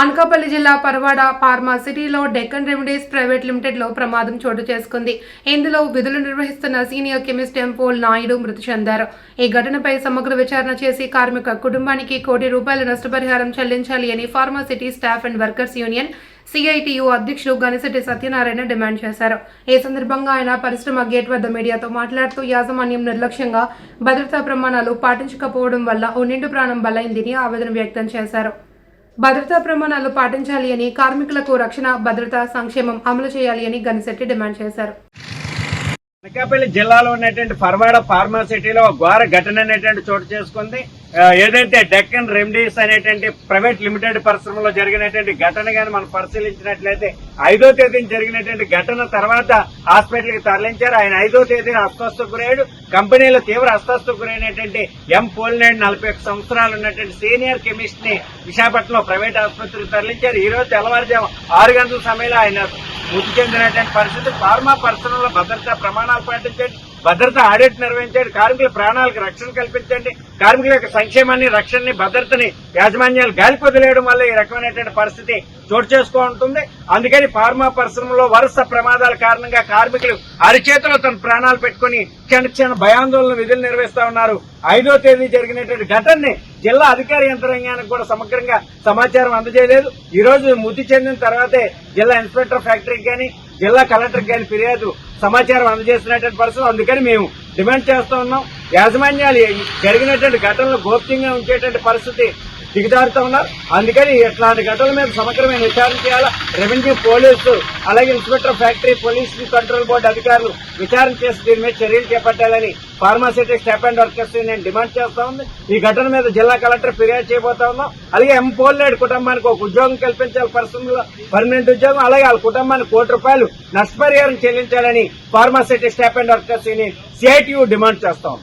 అనకాపల్లి జిల్లా పరవాడ ఫార్మా సిటీలో Deccan remedies private లిమిటెడ్లో ప్రమాదం చోటు చేసుకుంది. ఇందులో విధులు నిర్వహిస్తున్న సీనియర్ కెమిస్ట్ ఎంపోల్ నాయుడు మృతి చెందారు. ఈ ఘటనపై సమగ్ర విచారణ చేసి కార్మిక కుటుంబానికి కోటి రూపాయల నష్టపరిహారం చెల్లించాలి అని pharma city staff and workers union CITU అధ్యక్షుడు గనిశెట్టి సత్యనారాయణ డిమాండ్ చేశారు. ఈ సందర్భంగా ఆయన పరిశ్రమ గేట్ వద్ద మీడియాతో మాట్లాడుతూ యాజమాన్యం నిర్లక్ష్యంగా భద్రతా ప్రమాణాలు పాటించకపోవడం వల్ల ఓ నిండు ప్రాణం బలైందని ఆవేదన వ్యక్తం చేశారు. భద్రతా ప్రమాణాలు పాటించాలి అని కార్మికులకు రక్షణ భద్రత సంక్షేమం అమలు చేయాలి అని గనిశెట్టి డిమాండ్ చేశారు. అనకాపల్లి జిల్లాలో ఉన్నటువంటి ఫర్వాడ ఫార్మాసిటీలో ఘోర ఘటన అనేటువంటి చోటు చేసుకుంది. ఏదైతే డెక్కన్ రెమెడీస్ అనేటువంటి ప్రైవేట్ లిమిటెడ్ పరిశ్రమలో జరిగినటువంటి ఘటన గాని మనం పరిశీలించినట్లయితే ఐదో తేదీన జరిగినటువంటి ఘటన తర్వాత హాస్పిటల్కి తరలించారు. ఆయన ఐదో తేదీన అస్వస్థకు గురయ్యాడు. కంపెనీలో తీవ్ర అస్వస్థకు గురైనటువంటి ఎం పోలినాయుడు నలభై సంవత్సరాలు ఉన్నటువంటి సీనియర్ కెమిస్ట్ని విశాఖపట్నంలో ప్రైవేట్ ఆసుపత్రికి తరలించారు. ఈ రోజు తెల్లవారుజాము ఆరు గంటల సమయంలో ఆయన మృతి చెందినటువంటి పరిస్థితి ఫార్మా పరిశ్రమలో భద్రతా ప్రమాణాలు పాటించండి. భద్రత ఆడిట్ నిర్వహించండి కార్మికుల ప్రాణాలకు రక్షణ కల్పించండి. కార్మికుల యొక్క సంక్షేమాన్ని రక్షణని భద్రతని యాజమాన్యాలు గాలికి వదిలేయడం వల్ల ఈ రకమైనటువంటి పరిస్థితి చోటు చేసుకుంటుంది అందుకని ఫార్మా పరిశ్రమలో వరుస ప్రమాదాల కారణంగా కార్మికులు అరిచేతిలో తన ప్రాణాలు పెట్టుకుని క్షణ క్షణ భయాందోళన విధులు నిర్వహిస్తా ఉన్నారు. ఐదో తేదీ జరిగినటువంటి ఘటనని జిల్లా అధికార యంత్రాంగానికి కూడా సమగ్రంగా సమాచారం అందజేయలేదు. ఈ రోజు మృతి చెందిన తర్వాతే జిల్లా ఇన్స్పెక్టర్ ఫ్యాక్టరీకి కానీ జిల్లా కలెక్టర్ గారి ఫిర్యాదు సమాచారం అందజేస్తున్నటువంటి పరిస్థితి. అందుకని మేము డిమాండ్ చేస్తూ ఉన్నాం. యాజమాన్యాలు జరిగినటువంటి ఘటనలు గోప్యంగా ఉంచేటువంటి పరిస్థితి దిగజారుతా ఉన్నారు. అందుకని ఇట్లాంటి ఘటనల మీద సమగ్రమైన విచారణ చేయాలా? రెవెన్యూ పోలీసు అలాగే inspector factory police control board అధికారులు విచారణ చేసి దీని మీద చర్యలు చేపట్టాలని pharma city staff and workers నేను డిమాండ్ చేస్తా ఉంది. ఈ ఘటన మీద జిల్లా కలెక్టర్ ఫిర్యాదు చేయబోతా ఉన్నాం. అలాగే ఎం కుటుంబానికి ఒక ఉద్యోగం కల్పించాలి పర్సనల్ పర్మనెంట్ ఉద్యోగం. అలాగే వాళ్ళ కుటుంబానికి కోటి రూపాయలు నష్టపరిహారం చెల్లించాలని pharma city staff and workers CITU demand చేస్తాం